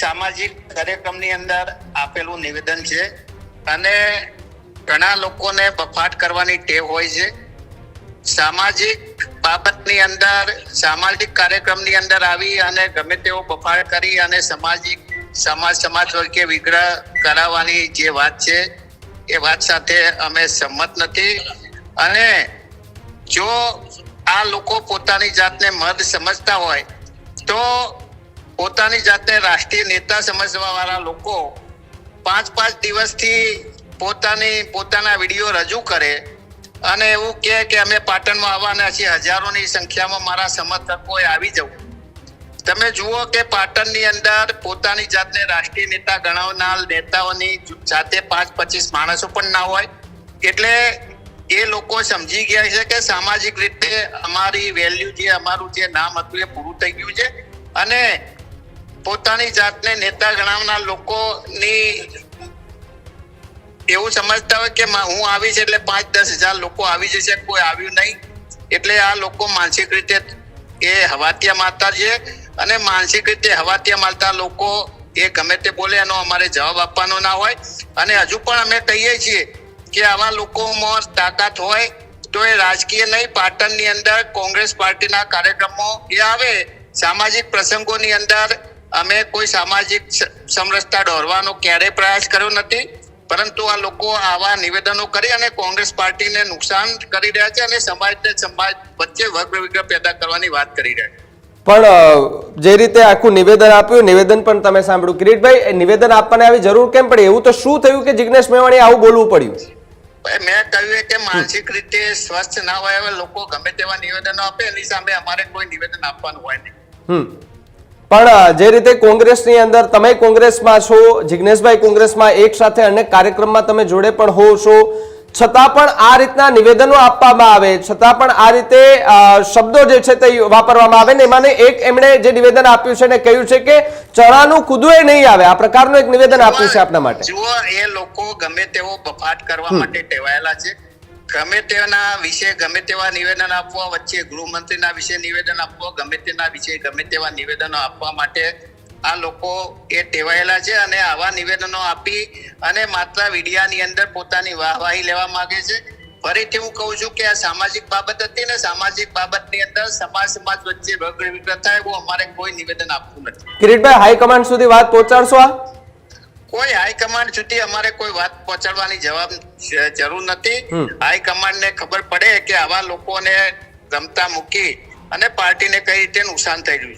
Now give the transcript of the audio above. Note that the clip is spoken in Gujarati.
સામાજિક કાર્યક્રમની અંદર આપેલું નિવેદન છે અને ઘણા લોકોને બફાટ કરવાની ટેવ હોય છે. સામાજિક બાબતની અંદર, સામાજિક કાર્યક્રમની અંદર આવી અને ગમે તેવો બફાટ કરી અને સામાજિક, સમાજ સમાજ વર્ગે વિગ્રહ કરાવવાની જે વાત છે, એ વાત સાથે અમે સંમત નથી. અને જો આ લોકો પોતાની જાતને મર્દ સમજતા હોય, તો પોતાની જાતને રાષ્ટ્રીય નેતા સમજવા વાળા લોકો પાંચ પાંચ દિવસથી પોતાની, પોતાના વીડિયો રજૂ કરે અને એવું કહે કે અમે પાટણમાં આવવાના છીએ, હજારોની સંખ્યામાં મારા સમર્થકોએ આવી જવું. તમે જુઓ કે પાટણની અંદર પોતાની જાતને રાષ્ટ્રીય નેતા ગણાવનાર નેતાઓની સાથે પાંચ પચીસ માણસો પણ ના હોય. એટલે એ લોકો સમજી ગયા છે કે સામાજિક રીતે અમારી વેલ્યુ જે, અમારું જે નામ હતું એ પૂરું થઈ ગયું છે. અને પોતાની જાતને નેતા ગણાવનાર લોકોની એવું સમજતા હોય કે હું આવી છે એટલે પાંચ દસ હજાર લોકો આવી જશે, કોઈ આવ્યું નહીં. એટલે આ લોકો માનસિક રીતે એ હવાતિયા મારતા છે અને માનસિક રીતે હવાતિયા મારતા લોકો એ ગમે તે બોલે એનો અમારે જવાબ આપવાનો ના હોય. અને હજુ પણ અમે કહીએ છીએ કે આવા લોકોમાં તાકાત હોય તો એ રાજકીય નહીં, પાટણની અંદર કોંગ્રેસ પાર્ટીના કાર્યક્રમો એ આવે, સામાજિક પ્રસંગોની અંદર અમે કોઈ સામાજિક સમરસતા દોરવાનો ક્યારેય પ્રયાસ કર્યો નથી પરંતુ આ લોકો આવા નિવેદનો કરી અને કોંગ્રેસ પાર્ટીને નુકસાન કરી રહ્યા છે અને સમાજને સમાજ વચ્ચે વર્ગ વિગ્રહ પેદા કરવાની વાત કરી રહ્યા છે. પણ જે રીતે આખું નિવેદન આપ્યું નિવેદન પણ તમે સાંભળ્યું. કિરીટભાઈ એ નિવેદન આપવાની આવી જરૂર કેમ પડી? એવું તો શું થયું કે જિગ્નેશ મેવાણી આવું બોલવું પડ્યું? ભાઈ, મેં કહ્યું કે માનસિક રીતે સ્વસ્થ ના હોય એવા લોકો ગમે તેવા નિવેદનો આપે એની સામે અમારે કોઈ નિવેદન આપવાનું હોય નહીં. પણ જે રીતે કોંગ્રેસની અંદર તમે કોંગ્રેસમાં છો જિગ્નેશભાઈ કોંગ્રેસમાં એક સાથે અનેક કાર્યક્રમમાં તમે જોડે પણ હો છો છતાં પણ આ રીતના નિવેદનો આપવામાં આવે છતાં પણ આ રીતે શબ્દો જે છે તે વાપરવામાં આવે ને એમાંને એક એમણે જે નિવેદન આપ્યું છે ને કહ્યું છે કે ચણાનું કૂદવે નહીં આવે. આ પ્રકારનું એક નિવેદન આપ્યું છે આપના માટે. જુઓ એ લોકો ગમે તેવો બફાટ કરવા માટે ટેવાયેલા છે. ગમે તેના વિશે, ગમે તેવા નિવેદન આપવા વચ્ચે ગૃહમંત્રીના વિશે નિવેદન આપવા, ગમે તેના વિશે, ગમે તેવા નિવેદનો આપવા માટે આ લોકો એ ટેવાયેલા છે અને આવા નિવેદનો આપી અને માત્ર મીડિયાની અંદર પોતાની વાહવાહી લેવા માંગે છે. ફરીથી હું કહું છું કે આ સામાજિક બાબત હતી ને સામાજિક બાબતની અંદર સમાજ સમાજ વચ્ચે વગ્ર વિગ્રહ થાય એવું અમારે કોઈ નિવેદન આપવું નથી. કિરીટભાઈ હાઈકમાન્ડ સુધી વાત પહોંચાડશો આ? કોઈ હાઈકમાન્ડ સુધી અમારે કોઈ વાત પહોંચાડવાની જવાબ જરૂર નથી. હાઈકમાન્ડ ને ખબર પડે કે આવા લોકોને રમતા મૂકી અને પાર્ટીને કઈ રીતે નુકસાન થઈ રહ્યું